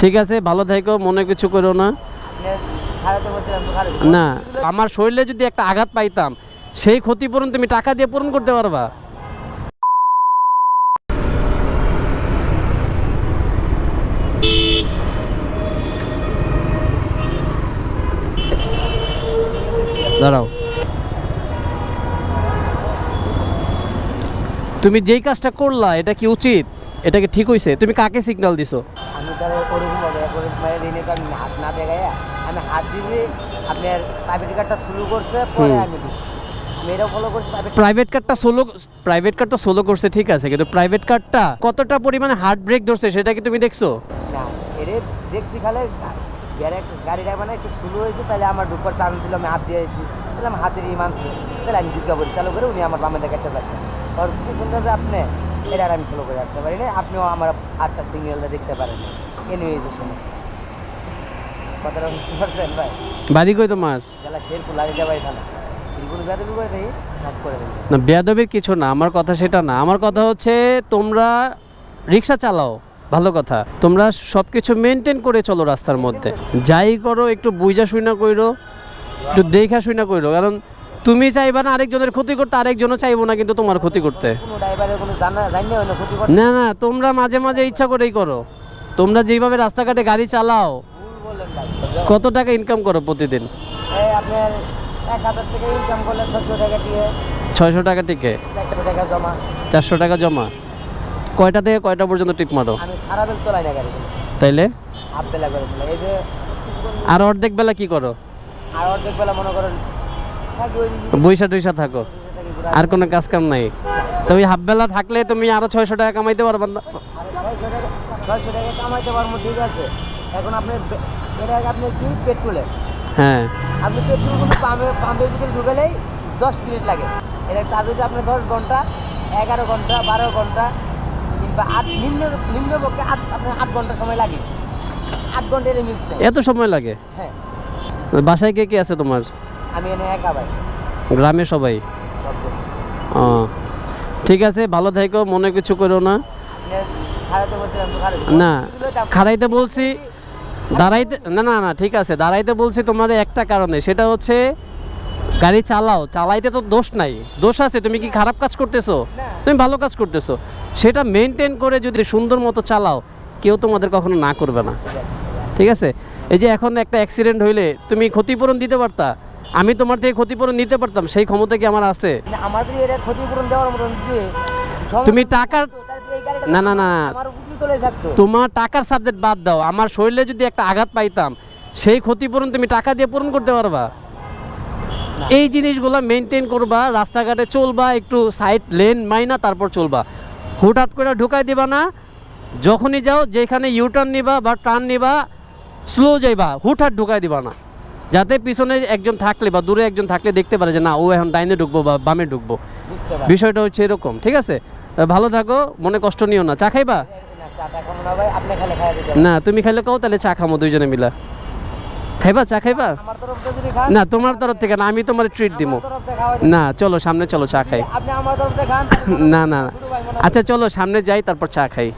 ঠিক আছে, ভালো থাকো, মনে কিছু করো না। না, আমার শরীরে যদি একটা আঘাত পাইতাম, সেই ক্ষতিপূরণ তুমি টাকা দিয়ে পূরণ করতে পারবা। দাঁড়াও। তুমি যেই কাজটা করলা, এটা কি উচিত? এটা কি ঠিক হইছে? তুমি কাকে সিগন্যাল দিছো? আমি তাহলে ওরকম হবে করে মায়ের ঋণে তো আমি হাত না দেখাইয়া আমি হাত দিয়ে আপনার প্রাইভেট কার্ডটা শুরু করছে পরে আমি আমি এটাও ফলো করছি প্রাইভেট কারটা সোলো প্রাইভেট কারটা সোলো করছে ঠিক আছে কিন্তু প্রাইভেট কারটা কতটা পরিমাণে হার্ট ব্রেক ধরছে সেটা কি তুমি দেখছ? না এরে দেখছি খালে গাড়ি গাড়ি ড্রাইভার একটু শুরু হয়েছে তাহলে আমার ঢুকবার চান্স দিল আমি হাত দিয়েছি তাহলে আমি হাতের ই মানছে তাহলে আমি ঢুকা বলি চালু করে উনি আমার বামে দেখে একটা যাচ্ছে আর কি সুন্দর যে আপনি এটা আর আমি ফলো করে রাখতে পারি না আপনিও আমার আটটা সিগন্যালটা দেখতে পারেন। এ নিয়ে এই যে সমস্যা কথাটা বুঝতে পারছেন ভাই? বাড়ি কই তোমার? জেলা শেরপুর লাগে যাবাই থানা। না বেয়াদবির কিছু না আমার কথা সেটা না। আমার কথা হচ্ছে তোমরা রিক্সা চালাও ভালো কথা। তোমরা সব কিছু মেনটেন করে চলো রাস্তার মধ্যে। যাই করো একটু বুঝা শুইনা কইরো একটু দেখা শুইনা কইরো। কারণ তুমি চাইবা না আরেকজনের ক্ষতি করতে আরেকজনও চাইব না কিন্তু তোমার ক্ষতি করতে। না না তোমরা মাঝে মাঝে ইচ্ছা করেই করো। তোমরা যেভাবে রাস্তাঘাটে গাড়ি চালাও কত টাকা ইনকাম করো প্রতিদিন? ছয়শো টাকা টিকে চারশো টাকা জমা। চারশো টাকা জমা। কয়টা থেকে কয়টা পর্যন্ত টিপ মারো? তাইলে? করে আর অর্ধেক বেলা কি করো? আর অর্ধেক বেলা মনে করেন দিকে বৈশা টৈশা থাকো। আর কোনো কাজ কাম নাই। তো ওই হাফ বেলা থাকলে তুমি আরও ছয়শো টাকা কামাইতে পারবা না। ছয়শো টাকা কামাইতে পারব ঠিক আছে। এখন আপনার এটা আপনি কি? পেট্রোলে। হ্যাঁ। আপনি পেট্রোল কিন্তু পাম্পে পাম্পের ভিতরে ঢুকালেই দশ মিনিট লাগে। এটা যদি আপনি দশ ঘণ্টা এগারো ঘণ্টা বারো ঘণ্টা কিংবা আট নিম্ন নিম্নপক্ষে আট আপনার আট ঘণ্টা সময় লাগে। আট ঘণ্টা এর মিস নেই। এত সময় লাগে? হ্যাঁ। বাসায় কে কে আছে তোমার? আমি একা ভাই। গ্রামে সবাই? ও ঠিক আছে ভালো থাকো মনে কিছু করো না। না খাড়াইতে বলছি দাঁড়াইতে না না না ঠিক আছে দাঁড়াইতে বলছি তোমার একটা কারণে সেটা হচ্ছে গাড়ি চালাও চালাইতে তো দোষ নাই। দোষ আছে তুমি কি খারাপ কাজ করতেছো? তুমি ভালো কাজ করতেছো। সেটা মেনটেন করে যদি সুন্দর মতো চালাও কেউ তোমাদের কখনো না করবে না। ঠিক আছে। এই যে এখন একটা অ্যাক্সিডেন্ট হইলে তুমি ক্ষতিপূরণ দিতে পারতা? আমি তোমার থেকে ক্ষতিপূরণ নিতে পারতাম সেই ক্ষমতা কি আমার আছে? না, এটা ক্ষতিপূরণ দেওয়ার মতন যদি তুমি টাকার- না, না, না। তোমার টাকার সাবজেক্ট বাদ দাও আমার শরীরে যদি একটা আঘাত পাইতাম সেই ক্ষতিপূরণ তুমি টাকা দিয়ে পূরণ করতে পারবা। এই জিনিসগুলো মেনটেন করবা রাস্তাঘাটে চলবা একটু সাইড লেন মাইনা তারপর চলবা। হুটহাট করে ঢুকাই দিবা না যখনই যাও যেখানে ইউটার্ন নিবা বা টার্ন নিবা স্লো যাইবা হুটহাট ঢুকাই দিবা না। যাতে পিছনে একজন থাকলে বা দূরে একজন থাকলে দেখতে পারে যে না ও এখন ডাইনে ঢুকবো বা বামে ঢুকবো। বিষয়টা হচ্ছে এরকম ঠিক আছে? ভালো থাকো মনে কষ্ট নিও না। চা খাইবা? না তুমি খাইলে কও তাহলে চা খামো দুইজনে মিলা। খাইবা? চা খাইবা? না তোমার তরফ থেকে না আমি তোমার ট্রিট দিব না চলো সামনে চলো চা খাই। না না আচ্ছা চলো সামনে যাই তারপর চা খাই।